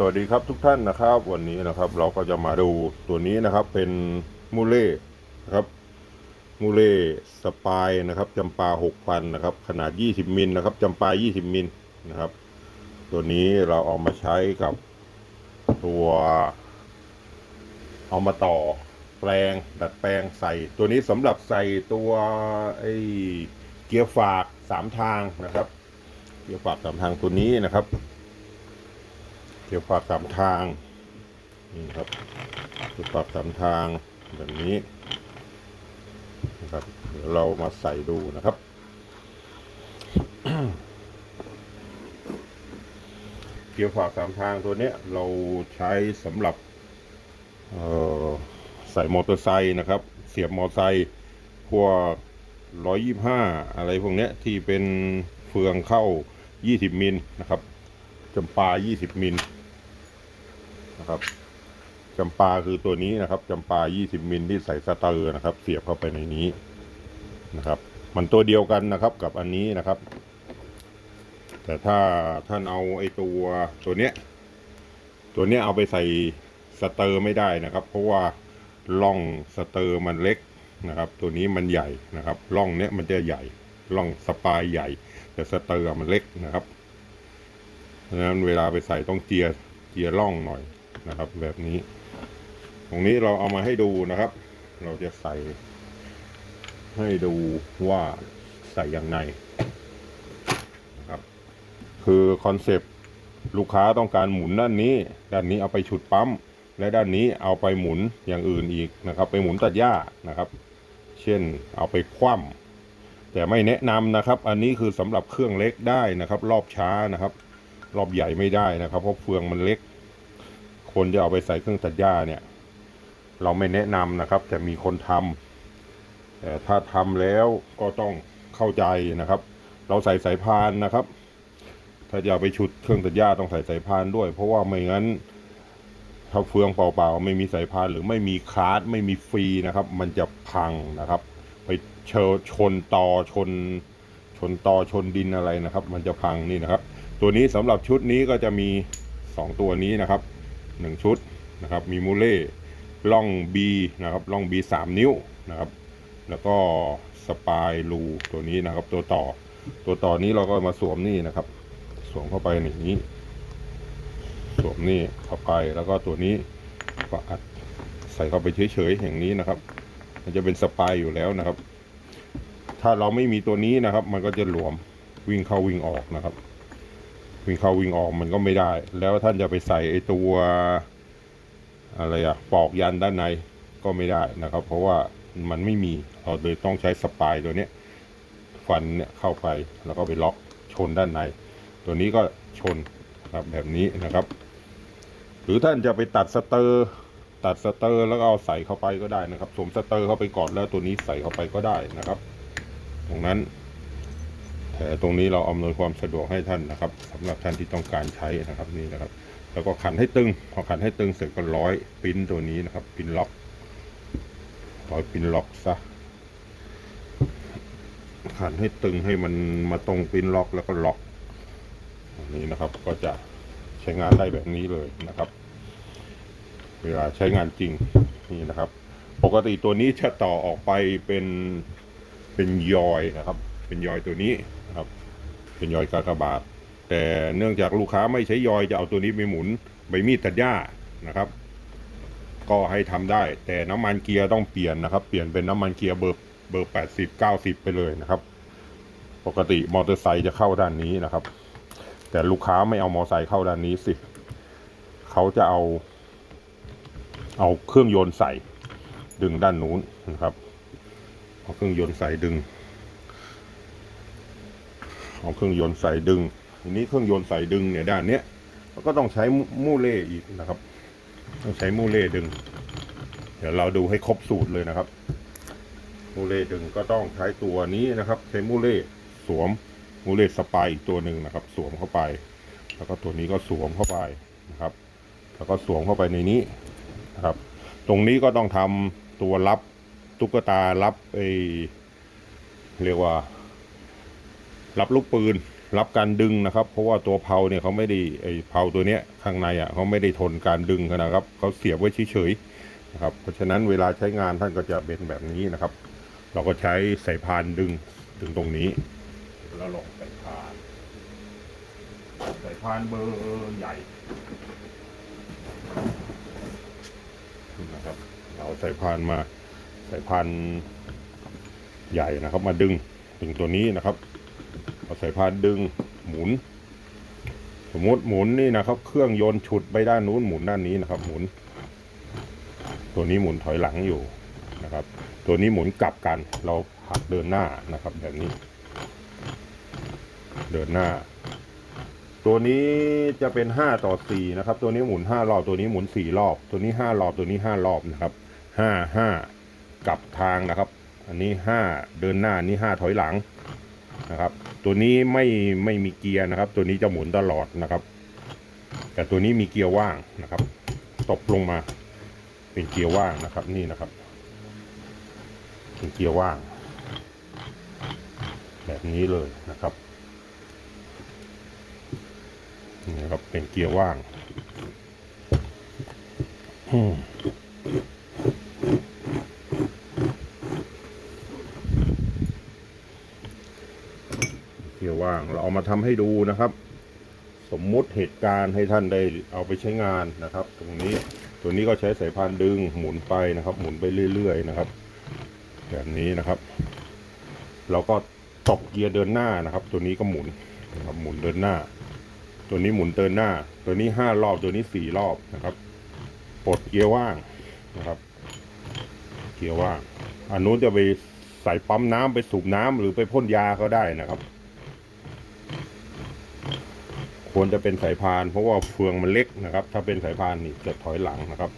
สวัสดีครับทุกท่านนะครับ วันนี้นะครับเราก็จะมาดูตัวนี้นะครับเป็นมูเล่นะครับมูเล่สปายนะครับจำปา6,000นะครับขนาด 20 มิลนะครับจำปา 20 มิลนะครับ ตัวนี้เราเอามาใช้กับตัว เอามาต่อแปลงดัดแปลงใส่ ตัวนี้สำหรับใส่ตัวไอ้เกียร์ฝากสามทางนะครับ เกียร์ฝากสามทางตัวนี้นะครับ เกี่ยร์ฝากสามทางนี่ครับเกี่ยร์ฝากสามทางแบบนี้นะครับเดี๋ยวเรามาใส่ดูนะครับเกี่ยร์ฝากสามทางตัวเนี้ยเราใช้สำหรับใส่มอเตอร์ไซค์นะครับ เสียบมอเตอร์ไซค์พวกร้อยยี่ห้าอะไรพวกเนี้ยที่เป็นเฟืองเข้ายี่สิบมิลนะครับจำปายี่สิบมิล นะครับจำปาคือตัวนี้นะครับจำปายี่สิบมิลที่ใส่สเตอร์นะครับ เสียบเข้าไปในนี้นะครับ มันตัวเดียวกันนะครับกับอันนี้นะครับ แต่ถ้าท่านเอาไอ้ตัวตัวเนี้ย ตัวเนี้ยเอาไปใส่สเตอร์ไม่ได้นะครับ เพราะว่าล่องสเตอร์มันเล็กนะครับ ตัวนี้มันใหญ่นะครับล่องเนี้ยมันจะใหญ่ล่องสปายใหญ่ แต่สเตอร์มันเล็กนะครับเพราะฉะนั้นเวลาไปใส่ต้องเจียเจียล่องหน่อย นะครับ แบบนี้ ตรงนี้เราเอามาให้ดูนะครับ เราจะใส่ ให้ดูว่าใส่อย่างไรนะครับ คือคอนเซปต์ลูกค้าต้องการหมุนด้านนี้ ด้านนี้เอาไปฉุดปั๊ม และด้านนี้เอาไปหมุนอย่างอื่นอีกนะครับ ไปหมุนตัดหญ้านะครับ เช่นเอาไปคว่ำแต่ไม่แนะนำนะครับ อันนี้คือสำหรับเครื่องเล็กได้นะครับ รอบช้านะครับ รอบใหญ่ไม่ได้นะครับ เพราะเฟืองมันเล็ก คนจะเอาไปใส่เครื่องตัดหญ้าเนี่ย เราไม่แนะนำนะครับ แต่มีคนทำแต่ถ้าทำแล้วก็ต้องเข้าใจนะครับ เราใส่สายพานนะครับ ถ้าจะเอาไปชุดเครื่องตัดหญ้าต้องใส่สายพานด้วย เพราะว่าไม่งั้นถ้าเฟืองเปล่าๆไม่มีสายพานหรือไม่มีคาร์ดไม่มีฟรีนะครับ มันจะพังนะครับ ไปเชอชนตอชน ชนตอชนดินอะไรนะครับ มันจะพังนี่นะครับ ตัวนี้สำหรับชุดนี้ก็จะมีสองตัวนี้นะครับ หนึ่งชุดนะครับ มีมูเล่ล่อง B นะครับล่อง B สามนิ้วนะครับ แล้วก็สปายรูตัวนี้นะครับ ตัวต่อตัวต่อนี้เราก็มาสวมนี่นะครับ สวมเข้าไปอย่างนี้ สวมนี่เข้าไปแล้วก็ตัวนี้ก็อัดใส่เข้าไปเฉยๆอย่างนี้นะครับ มันจะเป็นสปายอยู่แล้วนะครับ ถ้าเราไม่มีตัวนี้นะครับ มันก็จะหลวมวิ่งเข้าวิ่งออกนะครับ วิ่งเข้าวิ่งออกมันก็ไม่ได้ แล้วท่านจะไปใส่ไอ้ตัวอะไรอะปอกยันด้านในก็ไม่ได้นะครับ เพราะว่ามันไม่มีเราเลยต้องใช้สปายตัวนี้ฟันเนี่ยเข้าไปแล้วก็ไปล็อกชนด้านใน ตัวนี้ก็ชนครับแบบนี้นะครับ หรือท่านจะไปตัดสเตอร์ ตัดสเตอร์แล้วเอาใส่เข้าไปก็ได้นะครับสวมสเตอร์เข้าไปก่อนแล้วตัวนี้ใส่เข้าไปก็ได้นะครับตรงนั้น ตรงนี้เราอำนวยความสะดวกให้ท่านนะครับสำหรับท่านที่ต้องการใช้นะครับนี่นะครับ แล้วก็ขันให้ตึงพอขันให้ตึงเสร็จก็ร้อยปิ้นตัวนี้นะครับ ปิ้นล็อกร้อยปิ้นล็อกซะขันให้ตึงให้มันมาตรงปิ้นล็อกแล้วก็ล็อกนนี้นะครับก็จะใช้งานได้แบบนี้เลยนะครับ เวลาใช้งานจริงนี่นะครับ ปกติตัวนี้จะต่อออกไปเป็นเป็นยอยนะครับ เป็นยอยตัวนี้นะครับ เป็นยอยกากบาท แต่เนื่องจากลูกค้าไม่ใช้ยอยจะเอาตัวนี้ไปหมุนใบมีดตัดหญ้านะครับ ก็ให้ทำได้ แต่น้ำมันเกียร์ต้องเปลี่ยนนะครับ เปลี่ยนเป็นน้ำมันเกียร์เบอร์เบอร์แปดสิบเก้าสิบไปเลยนะครับ ปกติมอเตอร์ไซค์จะเข้าด้านนี้นะครับ แต่ลูกค้าไม่เอามอเตอร์ไซค์เข้าด้านนี้สิเขาจะเอา เอาเครื่องยนต์ใส่ดึงด้านนู้นนะครับเอาเครื่องยนต์ใส่ดึง เอาเครื่องยนต์ใส่ดึงทีนี้เครื่องยนต์ใส่ดึงเนี่ยด้านเนี้ยก็ต้องใช้มูเล่อีกนะครับ ต้องใช้มูเล่ดึง เดี๋ยวเราดูให้ครบสูตรเลยนะครับมูเล่ดึงก็ต้องใช้ตัวนี้นะครับ ใช้มูเล่สวมมูเล่สปายอีกตัวหนึ่งนะครับ สวมเข้าไป แล้วก็ตัวนี้ก็สวมเข้าไปนะครับ แล้วก็สวมเข้าไปในนี้นะครับ ตรงนี้ก็ต้องทำตัวรับตุ๊กตารับไอเรียกว่า รับลูกปืน รับการดึงนะครับ เพราะว่าตัวเพลาเนี่ยเขาไม่ได้ไอ้เพลาตัวเนี้ยข้างในอะเขาไม่ได้ทนการดึงนะครับเขาเสียบไว้เฉยๆนะครับ เพราะฉะนั้นเวลาใช้งานท่านก็จะเป็นแบบนี้นะครับ เราก็ใช้สายพานดึงถึงตรงนี้แล้วลงสายพานสายพานเบอร์ใหญ่นะครับ เราสายพานมาสายพานใหญ่นะครับ มาดึงถึงตัวนี้นะครับ เอาสายพานดึงหมุน สมมติหมุนนี่นะครับ เครื่องยนต์ฉุดไปด้านนู้นหมุนด้านนี้นะครับ หมุน ตัวนี้หมุนถอยหลังอยู่นะครับ ตัวนี้หมุนกลับกัน เราหักเดินหน้านะครับ แบบนี้ เดินหน้า ตัวนี้จะเป็นห้าต่อสี่นะครับ ตัวนี้หมุนห้ารอบตัวนี้หมุนสี่รอบ ตัวนี้ห้ารอบตัวนี้ห้ารอบนะครับห้าห้ากลับทางนะครับ อันนี้ห้าเดินหน้านี้ห้าถอยหลัง ตัวนี้ไม่ไม่มีเกียร์นะครับ ตัวนี้จะหมุนตลอดนะครับ แต่ตัวนี้มีเกียร์ว่างนะครับ ตบลงมาเป็นเกียร์ว่างนะครับ นี่นะครับเป็นเกียร์ว่าง แบบนี้เลยนะครับนี่ครับเป็นเกียร์ว่างอืม เกียร์ว่างเราเอามาทำให้ดูนะครับ สมมุติเหตุการณ์ให้ท่านได้เอาไปใช้งานนะครับ ตรงนี้ตัวนี้ก็ใช้สายพานดึงหมุนไปนะครับ หมุนไปเรื่อยๆนะครับ แบบนี้นะครับ เราก็ตบเกียร์เดินหน้านะครับ ตัวนี้ก็หมุนนะครับหมุนเดินหน้า ตัวนี้หมุนเดินหน้า ตัวนี้ห้ารอบตัวนี้สี่รอบนะครับปลดเกียร์ว่างนะครับ เกียร์ว่างอันนู้นจะไปใส่ปั๊มน้ำไปสูบน้ำหรือไปพ่นยาก็ได้นะครับ ควรจะเป็นสายพาน เพราะว่าเฟืองมันเล็กนะครับ ถ้าเป็นสายพานนี่จะถอยหลังนะครับ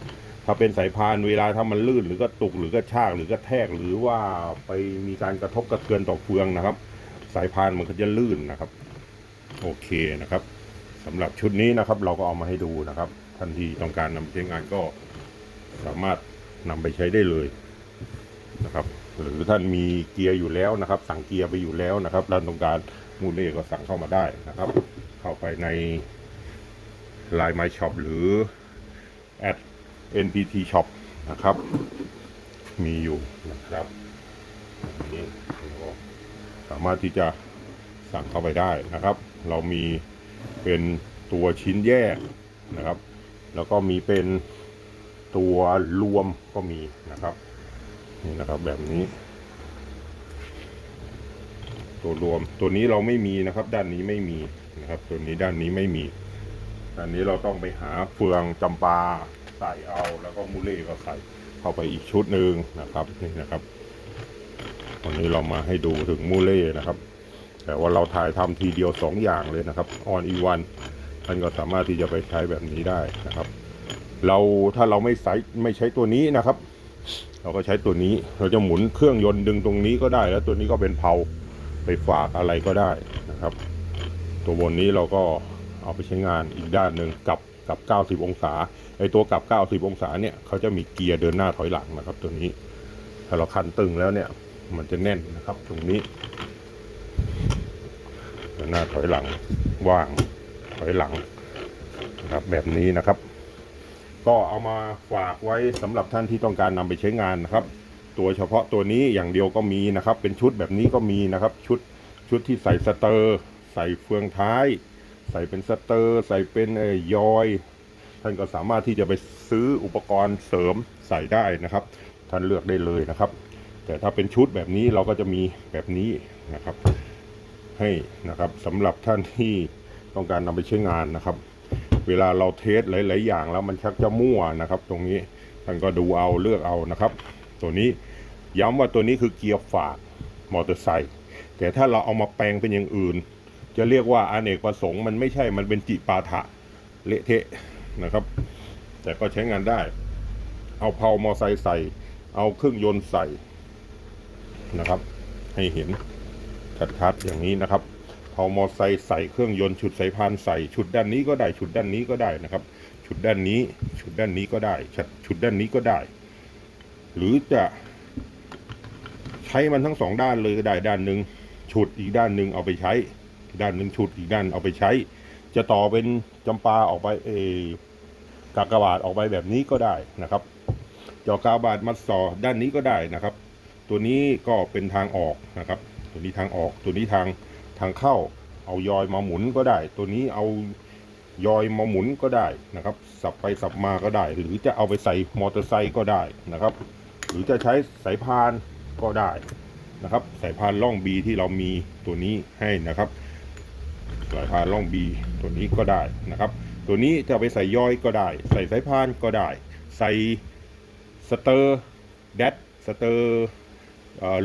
ถ้าเป็นสายพานเวลาถ้ามันลื่นหรือกระตุกหรือกระชากหรือกระแทกหรือว่าไปมีการกระทบกระเทือนต่อเฟืองนะครับ สายพานมันก็จะลื่นนะครับ โอเคนะครับสำหรับชุดนี้นะครับ เราก็เอามาให้ดูนะครับท่านที่ต้องการนำไปใช้งานก็สามารถนำไปใช้ได้เลยนะครับ หรือท่านมีเกียร์อยู่แล้วนะครับ สั่งเกียร์ไปอยู่แล้วนะครับแล้วต้องการมูลเล่ก็สั่งเข้ามาได้นะครับ เข้าไปใน Line My Shop หรือ at NPT Shop นะครับ มีอยู่นะครับนนี้ก็สามารถที่จะสั่งเข้าไปได้นะครับ เรามีเป็นตัวชิ้นแยกนะครับ แล้วก็มีเป็นตัวรวมก็มีนะครับ นี่นะครับแบบนี้ ตัวรวม ตัวนี้เราไม่มีนะครับ ด้านนี้ไม่มีนะครับ ตัวนี้ด้านนี้ไม่มีด้านนี้เราต้องไปหาเฟืองจำปาใส่เอาแล้วก็มูเล่ก็ใส่เข้าไปอีกชุดหนึ่งนะครับนี่นะครับวันนี้เรามาให้ดูถึงมูเล่นะครับ แต่ว่าเราถ่ายทำทีเดียวสองอย่างเลยนะครับออนอีวันท่านก็สามารถที่จะไปใช้แบบนี้ได้นะครับ เราถ้าเราไม่ใส่ไม่ใช้ตัวนี้นะครับ เราก็ใช้ตัวนี้เราจะหมุนเครื่องยนต์ดึงตรงนี้ก็ได้แล้วตัวนี้ก็เป็นเพลา ไปฝากอะไรก็ได้นะครับ ตัวบนนี้เราก็เอาไปใช้งานอีกด้านหนึ่งกับกับ 90 องศาไอตัวกับ 90 องศาเนี่ยเขาจะมีเกียร์เดินหน้าถอยหลังนะครับ ตัวนี้ถ้าเราคันตึงแล้วเนี่ย มันจะแน่นนะครับ ตรงนี้เดินหน้าถอยหลังว่างถอยหลังนะครับแบบนี้นะครับ ก็เอามาฝากไว้สำหรับท่านที่ต้องการนำไปใช้งานนะครับ ตัวเฉพาะตัวนี้อย่างเดียวก็มีนะครับ เป็นชุดแบบนี้ก็มีนะครับ ชุดชุดที่ใส่สเตอร์ ใส่เฟืองท้าย ใส่เป็นสเตอร์ ใส่เป็นเอ่ยยอย ท่านก็สามารถที่จะไปซื้ออุปกรณ์เสริมใส่ได้นะครับ ท่านเลือกได้เลยนะครับ แต่ถ้าเป็นชุดแบบนี้เราก็จะมีแบบนี้นะครับ ให้นะครับสำหรับท่านที่ต้องการนำไปใช้งานนะครับ เวลาเราเทสหลาย ๆ อย่างแล้วมันชักจะมั่วนะครับ ตรงนี้ท่านก็ดูเอาเลือกเอานะครับ ตัวนี้ย้ำว่าตัวนี้คือเกียร์ฝากมอเตอร์ไซค์แต่ถ้าเราเอามาแปลงเป็นอย่างอื่น จะเรียกว่าอเนกประสงค์มันไม่ใช่มันเป็นจิปาถะเละเทะนะครับ แต่ก็ใช้งานได้ เอาเพามอไซค์ใส่ เอาเครื่องยนต์ใส่นะครับ ให้เห็นชัดๆอย่างนี้นะครับเพอมอไซค์ใส่เครื่องยนต์ชุดสายพานใส่ชุดด้านนี้ก็ได้ชุดด้านนี้ก็ได้นะครับชุดด้านนี้ชุดด้านนี้ก็ได้ชุดชุดด้านนี้ก็ได้ หรือจะใช้มันทั้งสองด้านเลยก็ได้ด้านหนึ่งชุดอีกด้านหนึ่งเอาไปใช้ ด้านหนึ่งฉุดอีกด้านเอาไปใช้ จะต่อเป็นจำปาออกไปเอกากบาทออกไปแบบนี้ก็ได้นะครับจอกากบาทมาต่อด้านนี้ก็ได้นะครับ ตัวนี้ก็เป็นทางออกนะครับ ตัวนี้ทางออกตัวนี้ทางทางเข้า เอายอยมาหมุนก็ได้ ตัวนี้เอายอยมาหมุนก็ได้นะครับ สับไปสับมาก็ได้ หรือจะเอาไปใส่มอเตอร์ไซค์ก็ได้นะครับ หรือจะใช้สายพานก็ได้นะครับ สายพานล่องบีที่เรามีตัวนี้ให้นะครับ สายพานล่องบีตัวนี้ก็ได้นะครับ ตัวนี้จะเอาไปใส่ย่อยก็ได้ ใส่สายพานก็ได้ ใส่สเตอร์แดดสเตอร์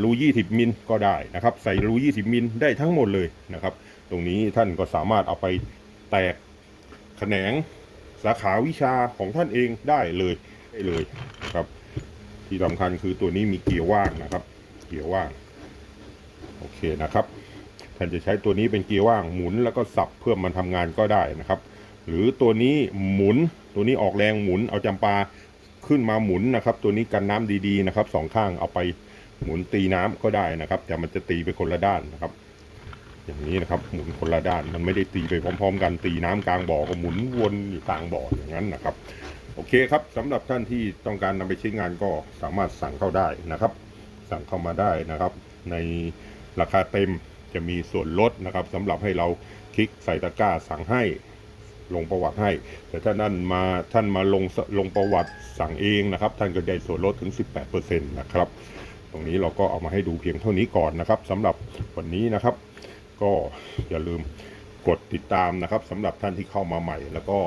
รูยี่สิบมิลก็ได้นะครับ ใส่รูยี่สิบมิลได้ทั้งหมดเลยนะครับ ตรงนี้ท่านก็สามารถเอาไปแตกแขนงสาขาวิชาของท่านเองได้เลยได้เลยครับ ที่สำคัญคือตัวนี้มีเกียร์ว่างนะครับ เกียร์ว่าง โอเคนะครับท่านจะใช้ตัวนี้เป็นเกียร์ว่างหมุนแล้วก็สับเพื่อมันทำงานก็ได้นะครับ หรือตัวนี้หมุนตัวนี้ออกแรงหมุนเอาจำปาขึ้นมาหมุนนะครับ ตัวนี้กันน้ำดีๆนะครับสองข้างเอาไปหมุนตีน้ำก็ได้นะครับ แต่มันจะตีไปคนละด้านนะครับ อย่างนี้นะครับหมุนคนละด้านมันไม่ได้ตีไปพร้อม ๆ กันตีน้ำกลางบ่อก็หมุนวนอยู่กลางบ่ออย่างนั้นนะครับ โอเคครับสำหรับท่านที่ต้องการนำไปใช้งานก็สามารถสั่งเข้าได้นะครับ สั่งเข้ามาได้นะครับ ในราคาเต็มจะมีส่วนลดนะครับสำหรับให้เราคลิกใส่ตะกร้าสั่งให้ลงประวัติให้ แต่ถ้านั่นมาท่านมาลงลงประวัติสั่งเองนะครับ ท่านก็ได้ส่วนลดถึง 18%นะครับ ตรงนี้เราก็เอามาให้ดูเพียงเท่านี้ก่อนนะครับสำหรับวันนี้นะครับ ก็อย่าลืมกดติดตามนะครับสำหรับท่านที่เข้ามาใหม่แล้วก็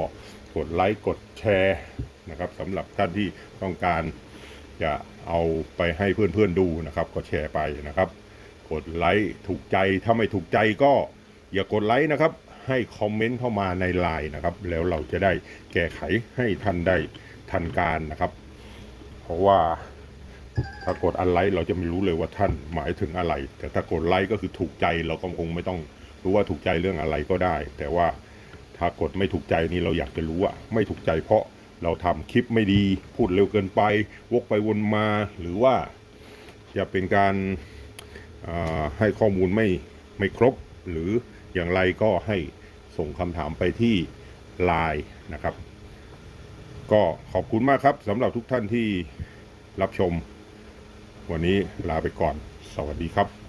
กดไลค์กดแชร์นะครับสำหรับท่านที่ต้องการจะเอาไปให้เพื่อนๆดูนะครับ ก็แชร์ไปนะครับ กดไลค์ถูกใจถ้าไม่ถูกใจก็อย่ากดไลค์นะครับ ให้คอมเมนต์เข้ามาในไลน์นะครับ แล้วเราจะได้แก้ไขให้ท่านได้ทันการนะครับ เพราะว่าถ้ากดอันไลค์เราจะไม่รู้เลยว่าท่านหมายถึงอะไร แต่ถ้ากดไลค์ก็คือถูกใจเราก็คงไม่ต้องรู้ว่าถูกใจเรื่องอะไรก็ได้ แต่ว่า ถ้ากดไม่ถูกใจนี่เราอยากจะรู้ว่าไม่ถูกใจเพราะเราทำคลิปไม่ดีพูดเร็วเกินไป วกไปวนมาหรือว่าจะเป็นการาให้ข้อมูลไม่ไม่ครบ หรืออย่างไรก็ให้ส่งคำถามไปที่ไลน์นะครับ ก็ขอบคุณมากครับสำหรับทุกท่านที่รับชม วันนี้ลาไปก่อน สวัสดีครับ